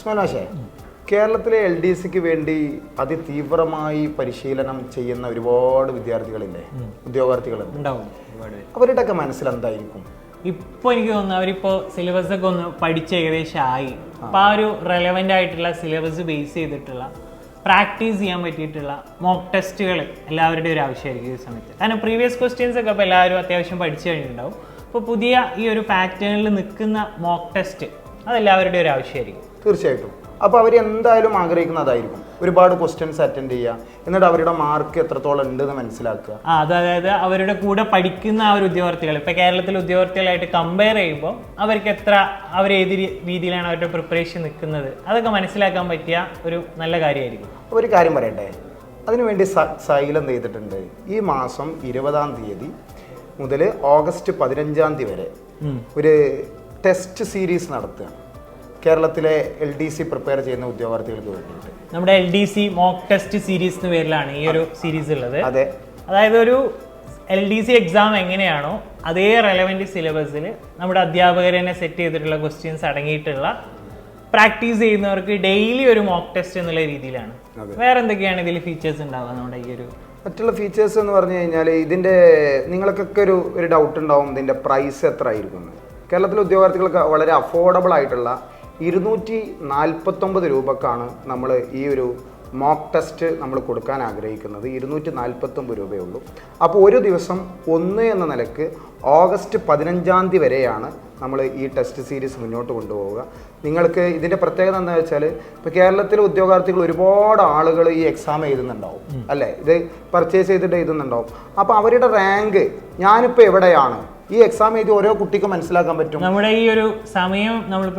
സ്മലാശേ കേരളത്തിലെ L D സിക്ക് വേണ്ടി അതിതീവ്രമായി പരിശീലനം ചെയ്യുന്ന ഒരുപാട് വിദ്യാർത്ഥികളില്ലേ? ഉദ്യോഗാർത്ഥികളുണ്ട്. പേര് അവരുടെയൊക്കെ മനസ്സിൽ എന്തായിരിക്കും ഇപ്പൊ എനിക്ക് തോന്നുന്നു അവരിപ്പോ സിലബസ് ഒക്കെ ഒന്ന് പഠിച്ച് ഏകദേശം ആയി. അപ്പൊ ആ ഒരു റെലവെന്റ് ആയിട്ടുള്ള സിലബസ് ബേസ് ചെയ്തിട്ടുള്ള പ്രാക്ടീസ് ചെയ്യാൻ പറ്റിയിട്ടുള്ള മോക്ക് ടെസ്റ്റുകൾ എല്ലാവരുടെയും ഒരു ആവശ്യമായിരിക്കും ഈ സമയത്ത്. കാരണം പ്രീവിയസ് ക്വസ്റ്റ്യൻസ് ഒക്കെ ഇപ്പോൾ എല്ലാവരും അത്യാവശ്യം പഠിച്ചു കഴിഞ്ഞിട്ടുണ്ടാവും. അപ്പോൾ പുതിയ ഈ ഒരു പാറ്റേണിൽ നിൽക്കുന്ന മോക്ക് ടെസ്റ്റ് അതെല്ലാവരുടെയും ഒരു ആവശ്യമായിരിക്കും. തീർച്ചയായിട്ടും. അപ്പോൾ അവർ എന്തായാലും ആഗ്രഹിക്കുന്നതായിരിക്കും. ഒരുപാട് ക്വസ്റ്റ്യൻസ് അറ്റൻഡ് ചെയ്യുക എന്നിട്ട് അവരുടെ മാർക്ക് എത്രത്തോളം ഉണ്ടെന്ന് മനസ്സിലാക്കുക. ആ അതായത് അവരുടെ കൂടെ പഠിക്കുന്ന ആ ഒരു ഉദ്യോഗാർത്ഥികൾ. ഇപ്പൊ കേരളത്തിലെ ഉദ്യോഗാർത്ഥികളായിട്ട് കമ്പയർ ചെയ്യുമ്പോൾ അവർക്ക് എത്ര അവർ ഏത് രീതിയിലാണ് അവരുടെ പ്രിപ്പറേഷൻ നിൽക്കുന്നത്? അതൊക്കെ മനസ്സിലാക്കാൻ പറ്റിയ ഒരു നല്ല കാര്യമായിരിക്കും. ഒരു കാര്യം പറയട്ടെ. അതിനുവേണ്ടി സ- സൈൽ എന്ത് ചെയ്തിട്ടുണ്ട്. ഈ മാസം ഇരുപതാം തീയതി മുതൽ ഓഗസ്റ്റ് പതിനഞ്ചാം തീയതി വരെ ഒരു ടെസ്റ്റ് സീരീസ് നടത്തുകയാണ്. കേരളത്തിലെ എൽ ഡി സി പ്രിപ്പയർ ചെയ്യുന്ന ഉദ്യോഗാർത്ഥികൾക്ക് വേണ്ടിയിട്ട്. നമ്മുടെ L D C mock test series എന്ന പേരിലാണ് ഈ ഒരു സീരീസ് ഉള്ളത്. അതെ. അതായത് ഒരു എൽ ഡി സി എക്സാം എങ്ങനെയാണോ അതേ റെലവെന്റ് സിലബസിൽ നമ്മുടെ അധ്യാപകർ തന്നെ സെറ്റ് ചെയ്തിട്ടുള്ള ക്വസ്റ്റ്യൻസ് അടങ്ങിയിട്ടുള്ള പ്രാക്ടീസ് ചെയ്യുന്നവർക്ക് ഡെയിലി ഒരു മോക്ക് ടെസ്റ്റ് എന്നുള്ള രീതിയിലാണ്. വേറെ എന്തൊക്കെയാണ് ഇതിൽ ഫീച്ചേഴ്സ് ഉണ്ടാവുക നമ്മുടെ ഈ ഒരു മറ്റുള്ള ഫീച്ചേഴ്സ് എന്ന് പറഞ്ഞു കഴിഞ്ഞാൽ ഇതിന്റെ നിങ്ങൾക്കൊക്കെ ഒരു ഒരു ഡൗട്ട് ഉണ്ടാവും ഇതിന്റെ പ്രൈസ് എത്ര ആയിരിക്കും കേരളത്തിലെ ഉദ്യോഗാർത്ഥികൾക്ക് വളരെ അഫോർഡബിൾ ആയിട്ടുള്ള ഇരുന്നൂറ്റി നാൽപ്പത്തൊമ്പത് രൂപക്കാണ് നമ്മൾ ഈ ഒരു മോക്ക് ടെസ്റ്റ് നമ്മൾ കൊടുക്കാൻ ആഗ്രഹിക്കുന്നത്. ഇരുന്നൂറ്റി നാൽപ്പത്തൊമ്പത് രൂപയേ ഉള്ളൂ. അപ്പോൾ ഒരു ദിവസം ഒന്ന് എന്ന നിലയ്ക്ക് ഓഗസ്റ്റ് പതിനഞ്ചാം തീയതി വരെയാണ് നമ്മൾ ഈ ടെസ്റ്റ് സീരീസ് മുന്നോട്ട് കൊണ്ടുപോവുക. നിങ്ങൾക്ക് ഇതിന്റെ പ്രത്യേകത എന്താ വെച്ചാൽ ഇപ്പോൾ കേരളത്തിലെ ഉദ്യോഗാർത്ഥികൾ ഒരുപാട് ആളുകൾ ഈ എക്സാം എഴുതുന്നുണ്ടാവും. അല്ലേ? ഇത് പർച്ചേസ് ചെയ്തിട്ട് എഴുതുന്നുണ്ടാവും. അപ്പോൾ അവരുടെ റാങ്ക് ഞാനിപ്പോൾ എവിടെയാണ്? ഈ എക്സാം എഴുതി ഓരോ കുട്ടിക്കും മനസ്സിലാക്കാൻ പറ്റും. നമ്മുടെ ഈ ഒരു സമയം നമ്മൾ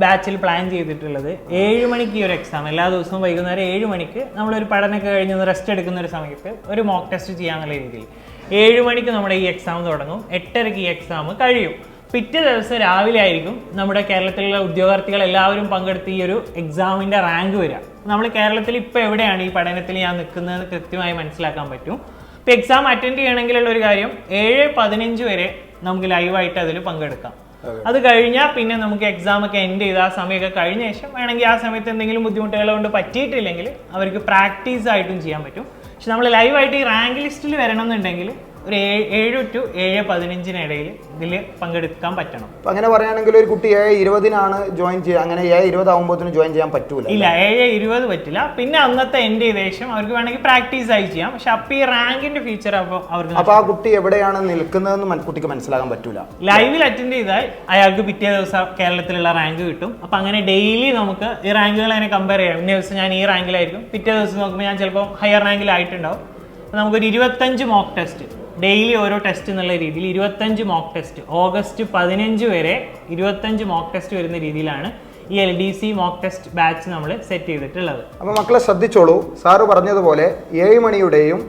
ബാച്ചിൽ പ്ലാൻ ചെയ്തിട്ടുള്ളത്. ഏഴ് മണിക്ക് ഈ ഒരു എക്സാം എല്ലാ ദിവസവും വൈകുന്നേരം ഏഴ് മണിക്ക് നമ്മളൊരു പഠനമൊക്കെ കഴിഞ്ഞ് റെസ്റ്റ് എടുക്കുന്ന ഒരു സമയത്ത് ഒരു മോക്ക് ടെസ്റ്റ് ചെയ്യാന്നുള്ള രീതിയിൽ. ഏഴ് മണിക്ക് നമ്മുടെ ഈ എക്സാം തുടങ്ങും. എട്ടരയ്ക്ക് ഈ എക്സാം കഴിയും. പിറ്റേ ദിവസം രാവിലെ ആയിരിക്കും നമ്മുടെ കേരളത്തിലുള്ള ഉദ്യോഗാർത്ഥികൾ എല്ലാവരും പങ്കെടുത്ത് ഈ ഒരു എക്സാമിന്റെ റാങ്ക് വരിക. നമ്മൾ കേരളത്തിൽ ഇപ്പോൾ എവിടെയാണ് ഈ പഠനത്തിൽ ഞാൻ നിൽക്കുന്നതെന്ന് കൃത്യമായി മനസ്സിലാക്കാൻ പറ്റും. ഇപ്പോൾ എക്സാം അറ്റൻഡ് ചെയ്യണമെങ്കിലുള്ള ഒരു കാര്യം ഏഴ് പതിനഞ്ച് വരെ നമുക്ക് ലൈവായിട്ട് അതിൽ പങ്കെടുക്കാം. അത്. കഴിഞ്ഞാൽ പിന്നെ നമുക്ക് എക്സാം ഒക്കെ എൻഡ് ചെയ്ത് ആ സമയമൊക്കെ കഴിഞ്ഞ ശേഷം വേണമെങ്കിൽ ആ സമയത്ത് എന്തെങ്കിലും ബുദ്ധിമുട്ടുകൾ കൊണ്ട് പറ്റിയിട്ടില്ലെങ്കിൽ അവർക്ക് പ്രാക്ടീസ് ആയിട്ടും ചെയ്യാൻ പറ്റും. പക്ഷെ നമ്മൾ ലൈവായിട്ട് ഈ റാങ്ക് ലിസ്റ്റിൽ വരണം എന്നുണ്ടെങ്കിൽ ഒരു ഏഴ് ഏഴ് ടു ഏഴ് പതിനഞ്ചിനിടയിൽ ഇതിൽ പങ്കെടുക്കാൻ പറ്റണം. അപ്പൊ അങ്ങനെ പറയുകയാണെങ്കിൽ ഒരു കുട്ടി ഏഴ് ഇരുപതിനാണ് ജോയിൻ ചെയ്യുക അങ്ങനെ ഏഴ് ഇരുപതാകുമ്പോഴത്തേന് ജോയിൻ ചെയ്യാൻ പറ്റൂല ഇല്ല ഏഴ് ഇരുപത് പറ്റില്ല. പിന്നെ അന്നത്തെ എന്റെ ഉദ്ദേശം അവർക്ക് വേണമെങ്കിൽ പ്രാക്ടീസ് ആയി ചെയ്യാം. പക്ഷെ അപ്പൊ ഈ റാങ്കിന്റെ ഫീച്ചർ അപ്പോൾ അവർക്ക് അപ്പോൾ ആ കുട്ടി എവിടെയാണ് നിൽക്കുന്നതെന്ന് കുട്ടിക്ക് മനസ്സിലാക്കാൻ പറ്റൂല. ലൈവിൽ അറ്റൻഡ് ചെയ്താൽ അയാൾക്ക് പിറ്റേ ദിവസം കേരളത്തിലുള്ള റാങ്ക് കിട്ടും. അപ്പൊ അങ്ങനെ ഡെയിലി നമുക്ക് ഈ റാങ്കുകൾ അതിനെ കമ്പയർ ചെയ്യാം. ഇന്ന ദിവസം ഞാൻ ഈ റാങ്കിലായിരിക്കും പിറ്റേ ദിവസം നോക്കുമ്പോൾ ഞാൻ ചിലപ്പോൾ ഹയർ റാങ്കിലായിട്ടുണ്ടാവും അപ്പൊ നമുക്കൊരു ഇരുപത്തഞ്ച് മോക്ക് ടെസ്റ്റ് ഡെയിലി ഓരോ ടെസ്റ്റ് എന്നുള്ള രീതിയിൽ ഇരുപത്തഞ്ച് മോക്ക് ടെസ്റ്റ്. ഓഗസ്റ്റ് പതിനഞ്ച് വരെ ഇരുപത്തഞ്ച് മോക്ക് ടെസ്റ്റ് വരുന്ന രീതിയിലാണ് ഈ L D C mock test batch നമ്മൾ സെറ്റ് ചെയ്തിട്ടുള്ളത്. അപ്പോൾ മക്കളെ ശ്രദ്ധിച്ചോളൂ. സാറ് പറഞ്ഞതുപോലെ ഏഴ് മണിയുടെയും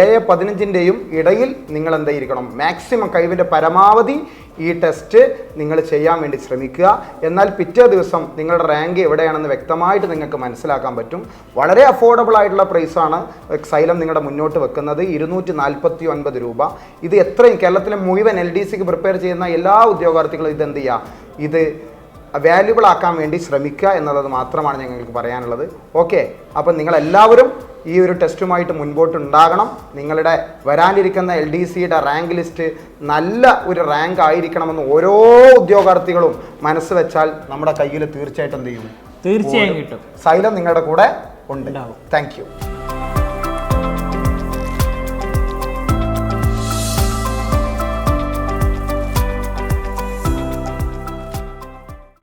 ഏഴ് പതിനഞ്ചിന്റെയും ഇടയിൽ നിങ്ങൾ എന്തായിരിക്കണം? മാക്സിമം കഴിവിന്റെ പരമാവധി ഈ ടെസ്റ്റ് നിങ്ങൾ ചെയ്യാൻ വേണ്ടി ശ്രമിക്കുക. എന്നാൽ പിറ്റേ ദിവസം നിങ്ങളുടെ റാങ്ക് എവിടെയാണെന്ന് വ്യക്തമായിട്ട് നിങ്ങൾക്ക് മനസ്സിലാക്കാൻ പറ്റും. വളരെ അഫോർഡബിൾ ആയിട്ടുള്ള പ്രൈസാണ് സൈലം നിങ്ങളുടെ മുന്നോട്ട് വെക്കുന്നത്. ഇരുന്നൂറ്റി നാൽപ്പത്തി ഒൻപത് രൂപ. ഇത് എത്രയും കേരളത്തിലെ മുഴുവൻ എൽ ഡി സിക്ക് പ്രിപ്പയർ ചെയ്യുന്ന എല്ലാ ഉദ്യോഗാർത്ഥികളും ഇത് എന്ത് ചെയ്യുക ഇത് വാല്യുബിൾ ആക്കാൻ വേണ്ടി ശ്രമിക്കുക എന്നുള്ളത് മാത്രമാണ് ഞങ്ങൾക്ക് പറയാനുള്ളത്. ഓക്കെ അപ്പം നിങ്ങളെല്ലാവരും ഈ ഒരു ടെസ്റ്റുമായിട്ട് മുൻപോട്ട് ഉണ്ടാകണം നിങ്ങളുടെ വരാനിരിക്കുന്ന എൽ ഡി സിയുടെ റാങ്ക് ലിസ്റ്റ് നല്ല ഒരു റാങ്ക് ആയിരിക്കണമെന്ന് ഓരോ ഉദ്യോഗാർത്ഥികളും മനസ്സ് വെച്ചാൽ നമ്മുടെ കയ്യിൽ തീർച്ചയായിട്ടും എന്ത് ചെയ്യും? തീർച്ചയായും കിട്ടും. സൈലം നിങ്ങളുടെ കൂടെ ഉണ്ട്. Thank you